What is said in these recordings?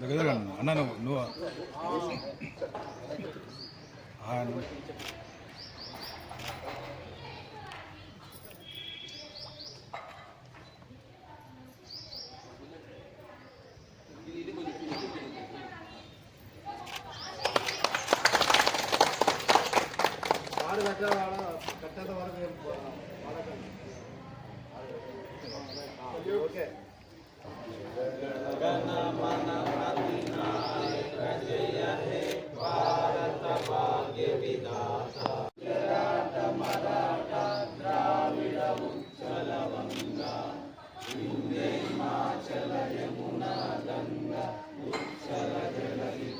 దగ్గర అన్న నువ్వు నువ్వు. ఆ, నువ్వు. వాడు కట్ట వాడ కట్టేంత వరకు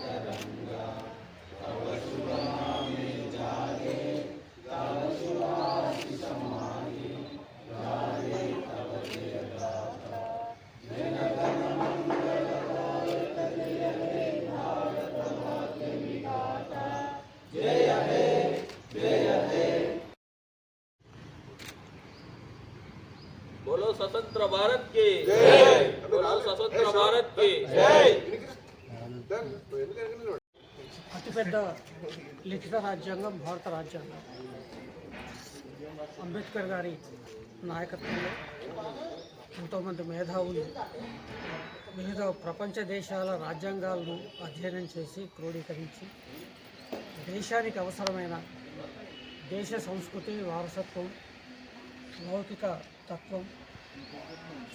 बोलो स्वतंत्र भारत की बोलो स्वतंत्र भारत की అతిపెద్ద లిఖిత రాజ్యాంగం భారత రాజ్యాంగం అంబేద్కర్ గారి నాయకత్వంలో ఎంతోమంది మేధావులు వివిధ ప్రపంచ దేశాల రాజ్యాంగాలను అధ్యయనం చేసి క్రోడీకరించి దేశానికి అవసరమైన దేశ సంస్కృతి వారసత్వం లౌకిక తత్వం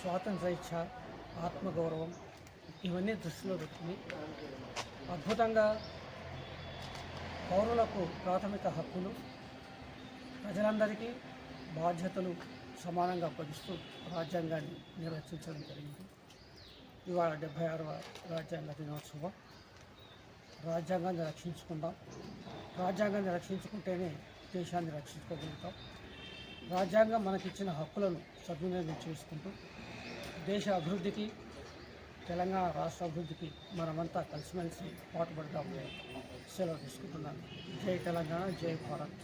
స్వాతంత్ర ఇచ్ఛ ఆత్మగౌరవం ఇవన్నీ దృష్టిలో పెట్టుకుని అద్భుతంగా పౌరులకు ప్రాథమిక హక్కులు ప్రజలందరికీ బాధ్యతలు సమానంగా అప్పగిస్తూ రాజ్యాంగాన్ని నిర్వచించడం జరిగింది. ఇవాళ డెబ్భై ఆరవ రాజ్యాంగ దినోత్సవం. రాజ్యాంగాన్ని రక్షించుకుందాం. రాజ్యాంగాన్ని రక్షించుకుంటేనే దేశాన్ని రక్షించుకోగలుగుతాం. రాజ్యాంగం మనకిచ్చిన హక్కులను సద్వినియోగం చేసుకుంటూ దేశ అభివృద్ధికి తెలంగాణ రాష్ట్ర అభివృద్ధికి మనమంతా కలిసిమెలిసి పాటుపడదామని సెలవు తీసుకుంటున్నాను. జై తెలంగాణ జై భారత్.